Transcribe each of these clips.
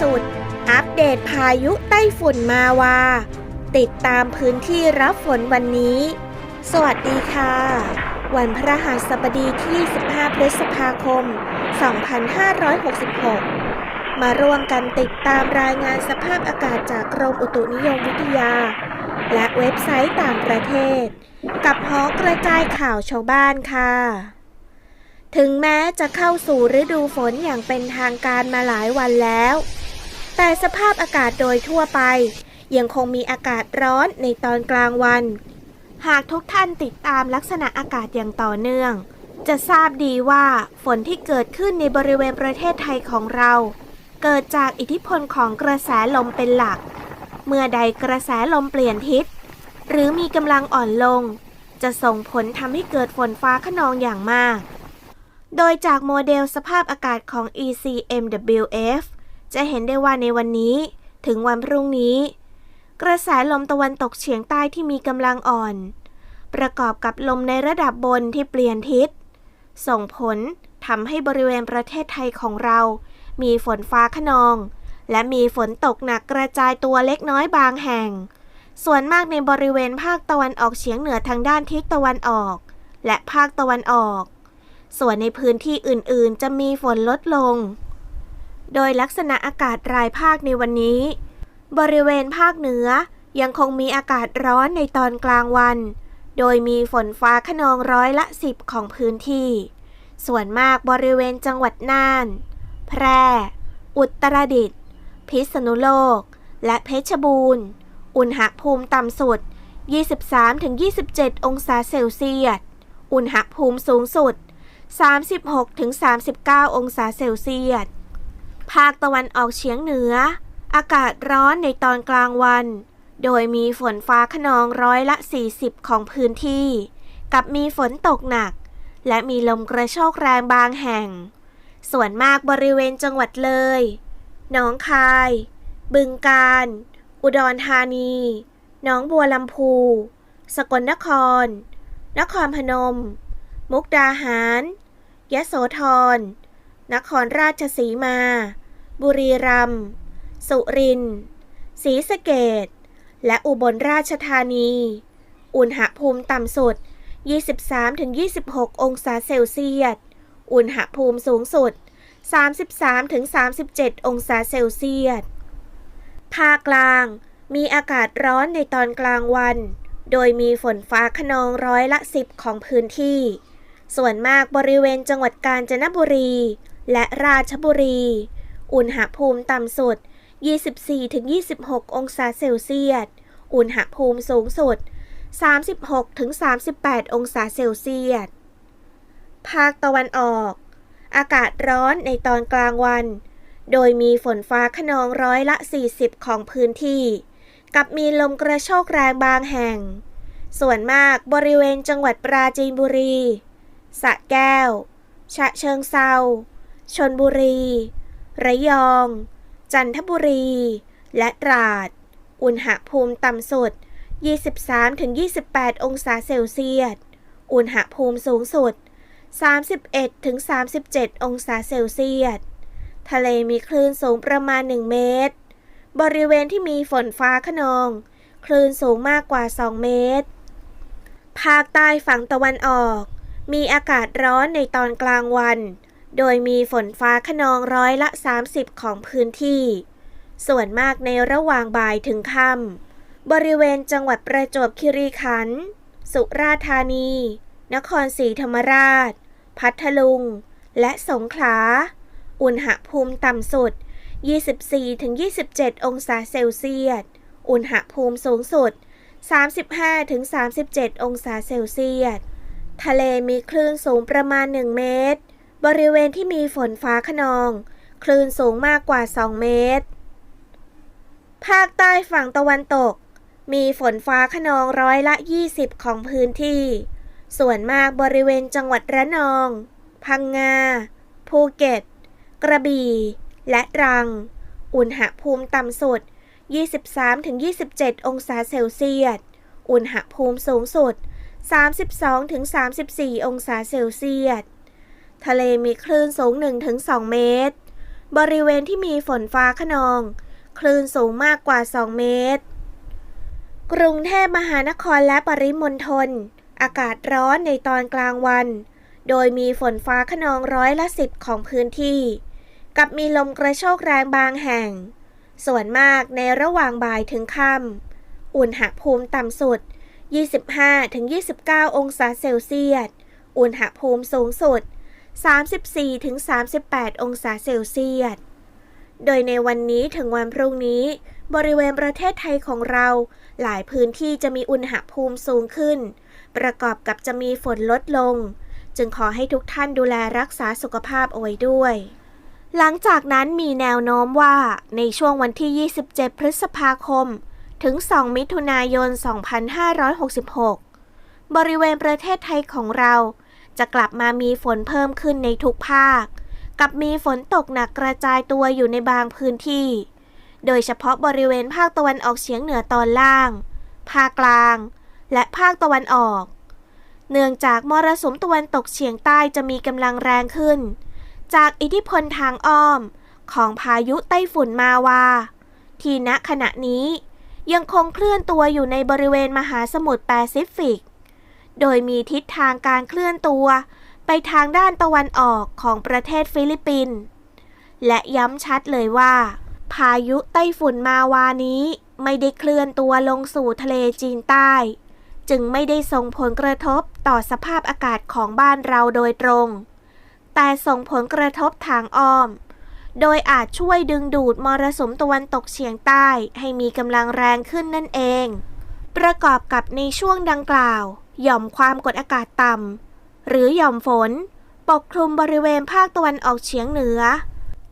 สุด อัปเดตพายุไต้ฝุ่นมาวา ติดตามพื้นที่รับฝนวันนี้ สวัสดีค่ะ วันพระหัสบดีที่ 15 พฤษภาคม 2566 มาร่วมกันติดตามรายงานสภาพอากาศจากกรมอุตุนิยมวิทยา และเว็บไซต์ต่างประเทศ กับหอกระจายข่าวชาวบ้านค่ะถึงแม้จะเข้าสู่ฤดูฝนอย่างเป็นทางการมาหลายวันแล้ว แต่สภาพอากาศโดยทั่วไป ยังคงมีอากาศร้อนในตอนกลางวัน หากทุกท่านติดตามลักษณะอากาศอย่างต่อเนื่อง จะทราบดีว่าฝนที่เกิดขึ้นในบริเวณประเทศไทยของเรา เกิดจากอิทธิพลของกระแสลมเป็นหลัก เมื่อใดกระแสลมเปลี่ยนทิศ หรือมีกำลังอ่อนลง จะส่งผลทำให้เกิดฝนฟ้าขนองอย่างมาก โดยจากโมเดลสภาพอากาศของ ECMWF จะเห็นได้ว่าในวันนี้ ถึงวันพรุ่งนี้ กระแสลมตะวันตกเฉียงใต้ที่มีกำลังอ่อน ประกอบกับลมในระดับบนที่เปลี่ยนทิศ ส่งผลทำให้บริเวณประเทศไทยของเรา มีฝนฟ้าขนอง และมีฝนตกหนักกระจายตัวเล็กน้อยบางแห่ง ส่วนมากในบริเวณภาคตะวันออกเฉียงเหนือทางด้านทิศตะวันออก และภาคตะวันออก ส่วนในพื้นที่อื่น ๆ จะมีฝนลดลง โดยลักษณะอากาศรายภาคในวันนี้ บริเวณภาคเหนือยังคงมีอากาศร้อนในตอนกลางวัน โดยมีฝนฟ้าขนองร้อยละ10ของพื้นที่ ส่วนมากบริเวณจังหวัดน่าน แพร่ อุตรดิตถ์ พิษณุโลก และเพชรบูรณ์ อุณหภูมิต่ำสุด 23-27 องศาเซลเซียส อุณหภูมิสูงสุด 36-39 องศาเซลเซียส ภาคตะวันออกเฉียงเหนือ อากาศร้อนในตอนกลางวัน โดยมีฝนฟ้าขนองร้อยละ 40 ของพื้นที่ กับมีฝนตกหนัก และมีลมกระโชกแรงบางแห่ง ส่วนมากบริเวณจังหวัดเลย หนองคาย บึงกาฬ อุดรธานี หนองบัวลำพู สกลนคร นครพนม มุกดาหาร ยะโสธร นครราชสีมา บุรีรัมย์ สุรินทร์ ศรีสะเกดและอุบลราชธานี อุณหภูมิต่ำสุด 23-26 องศาเซลเซียส อุณหภูมิสูงสุด 33-37 องศาเซลเซียส ภาคกลาง มีอากาศร้อนในตอนกลางวัน โดยมีฝนฟ้าขนองร้อยละ 10 ของพื้นที่ ส่วนมากบริเวณจังหวัดกาญจนบุรี และราชบุรี อุณหภูมิต่ำสุด 24-26 องศาเซลเซียส อุณหภูมิสูงสุด 36-38 องศาเซลเซียส ภาคตะวันออก อากาศร้อนในตอนกลางวัน โดยมีฝนฟ้าขนองร้อยละ 40 ของพื้นที่ กับมีลมกระโชกแรงบางแห่ง ส่วนมากบริเวณจังหวัดปราจีนบุรีสระแก้ว ฉะเชิงเซา ชนบุรี ระยอง จันทบุรี และตราด อุณหภูมิต่ำสุด 23-28 องศาเซลเซียส อุณหภูมิสูงสุด 31-37 องศาเซลเซียส ทะเลมีคลื่นสูงประมาณ 1 เมตร บริเวณที่มีฝนฟ้าขนอง คลื่นสูงมากกว่า 2 เมตร ภาคใต้ฝั่งตะวันออก มีอากาศร้อนในตอนกลางวัน โดยมีฝนฟ้าขนองร้อยละ 30 ของพื้นที่ ส่วนมากในระหว่างบ่ายถึงค่ำบริเวณจังหวัดประจวบคีรีขันธ์สุราษฎร์ธานี นครศรีธรรมราช พัทลุง และสงขลา อุณหภูมิต่ำสุด 24-27 องศาเซลเซียส อุณหภูมิสูงสุด 35-37 องศาเซลเซียส ทะเลมีคลื่นสูงประมาณ 1 เมตร บริเวณที่มีฝนฟ้าขนอง คลื่นสูงมากกว่า 2 เมตร ภาคใต้ฝั่งตะวันตก มีฝนฟ้าขนองร้อยละ 20 ของพื้นที่ ส่วนมากบริเวณจังหวัดระนอง พังงา ภูเก็ต กระบี่ และตรัง อุณหภูมิต่ำสุด 23-27 องศาเซลเซียส อุณหภูมิสูงสุด 32-34 องศาเซลเซียส ทะเลมีคลื่นสูง 1-2 เมตร บริเวณที่มีฝนฟ้าขนอง คลื่นสูงมากกว่า 2 เมตร กรุงเทพมหานครและปริมณฑล อากาศร้อนในตอนกลางวัน โดยมีฝนฟ้าขนองร้อยละสิบของพื้นที่ กับมีลมกระโชกแรงบางแห่ง ส่วนมากในระหว่างบ่ายถึงค่ำ อุณหภูมิต่ำสุด 25-29 องศาเซลเซียส อุณหภูมิสูงสุด 34-38 องศาเซลเซียส โดยในวันนี้ถึงวันพรุ่งนี้ บริเวณประเทศไทยของเรา หลายพื้นที่จะมีอุณหภูมิสูงขึ้น ประกอบกับจะมีฝนลดลง จึงขอให้ทุกท่านดูแลรักษาสุขภาพเอาไว้ด้วย หลังจากนั้นมีแนวโน้มว่าในช่วงวันที่ 27 พฤษภาคม ถึง 2 มิถุนายน 2566 บริเวณประเทศไทยของเรา จะกลับมามีฝนเพิ่มขึ้นในทุกภาค กับมีฝนตกหนักกระจายตัวอยู่ในบางพื้นที่ โดยเฉพาะบริเวณภาคตะวันออกเฉียงเหนือตอนล่าง ภาคกลาง และภาคตะวันออก เนื่องจากมรสุมตะวันตกเฉียงใต้จะมีกำลังแรงขึ้น จากอิทธิพลทางอ้อมของพายุไต้ฝุ่นมาวา ที่ณขณะนี้ยังคงเคลื่อนตัวอยู่ในบริเวณมหาสมุทรแปซิฟิก โดยมีทิศทางการเคลื่อนตัว ไปทางด้านตะวันออกของประเทศฟิลิปปินส์และย้ำชัดเลยว่า พายุไต้ฝุ่นมาวานี้ไม่ได้เคลื่อนตัวลงสู่ทะเลจีนใต้ จึงไม่ได้ส่งผลกระทบต่อสภาพอากาศของบ้านเราโดยตรง แต่ส่งผลกระทบทางอ้อม โดยอาจช่วยดึงดูดมรสุมตะวันตกเฉียงใต้ให้มีกำลังแรงขึ้นนั่นเอง ประกอบกับในช่วงดังกล่าว หย่อมความกดอากาศต่ำหรือหย่อมฝน ปกคลุมบริเวณภาคตะวันออกเฉียงเหนือ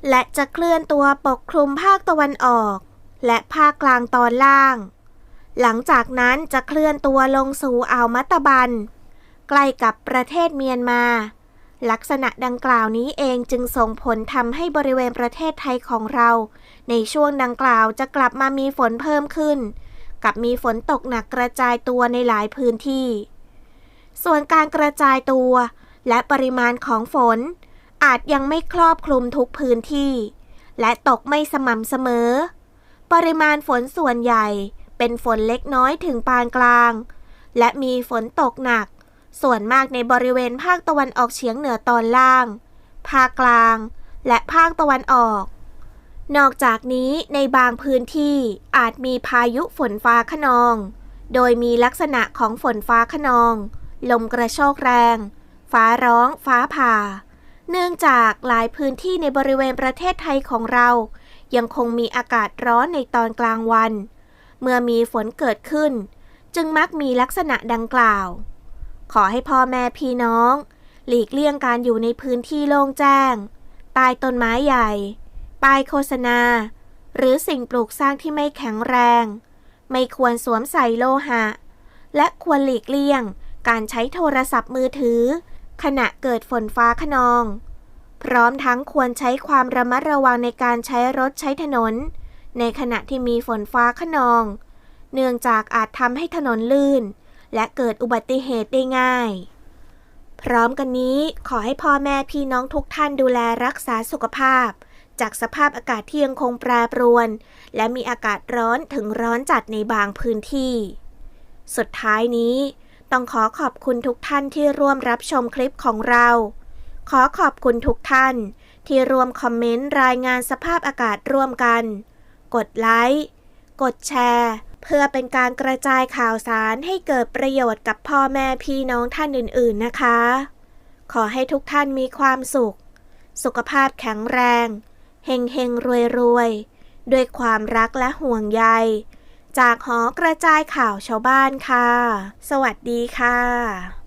และจะเคลื่อนตัวปกคลุมภาคตะวันออก และภาคกลางตอนล่าง หลังจากนั้นจะเคลื่อนตัวลงสู่อ่าวมัตตบัน ใกล้กับประเทศเมียนมา ลักษณะดังกล่าวนี้เองจึงส่งผลทำให้บริเวณประเทศไทยของเรา ในช่วงดังกล่าวจะกลับมามีฝนเพิ่มขึ้นกับมีฝนตกหนักกระจายตัวในหลายพื้นที่ ส่วนการกระจายตัว และปริมาณของฝน อาจยังไม่ครอบคลุมทุกพื้นที่ และตกไม่สม่ำเสมอ ปริมาณฝนส่วนใหญ่เป็นฝนเล็กน้อยถึงปานกลาง และมีฝนตกหนัก ส่วนมากในบริเวณภาคตะวันออกเฉียงเหนือตอนล่าง ภาคกลาง และภาคตะวันออก นอกจากนี้ในบางพื้นที่อาจมีพายุฝนฟ้าขนอง โดยมีลักษณะของฝนฟ้าขนอง ลมกระโชกแรง ฟ้าร้อง ฟ้าผ่า เนื่องจากหลายพื้นที่ในบริเวณประเทศไทยของเรา ยังคงมีอากาศร้อนในตอนกลางวัน เมื่อมีฝนเกิดขึ้น จึงมักมีลักษณะดังกล่าว ขอให้พ่อแม่พี่น้อง หลีกเลี่ยงการอยู่ในพื้นที่โล่งแจ้ง ใต้ต้นไม้ใหญ่ป้ายโฆษณา หรือสิ่งปลูกสร้างที่ไม่แข็งแรง ไม่ควรสวมใส่โลหะ และควรหลีกเลี่ยง การใช้โทรศัพท์มือถือ ขณะเกิดฝนฟ้าขนอง พร้อมทั้งควรใช้ความระมัดระวังในการใช้รถใช้ถนน ในขณะที่มีฝนฟ้าขนอง เนื่องจากอาจทำให้ถนนลื่น และเกิดอุบัติเหตุได้ง่าย พร้อมกันนี้ขอให้พ่อแม่พี่น้องทุกท่านดูแลรักษาสุขภาพจากสภาพอากาศที่ยังคงแปรปรวน และมีอากาศร้อนถึงร้อนจัดในบางพื้นที่ สุดท้ายนี้ ต้องขอขอบคุณทุกท่านที่ร่วมรับชมคลิปของเรา ขอขอบคุณทุกท่าน ที่ร่วมคอมเมนต์รายงานสภาพอากาศร่วมกัน กดไลค์กดแชร์ เพื่อเป็นการกระจายข่าวสารให้เกิดประโยชน์กับพ่อแม่พี่น้องท่านอื่น ๆนะคะ ขอให้ทุกท่านมีความสุข สุขภาพแข็งแรงเฮงเฮงรวยรวยด้วยความรักและห่วงใย จากหอกระจายข่าวชาวบ้านค่ะ สวัสดีค่ะ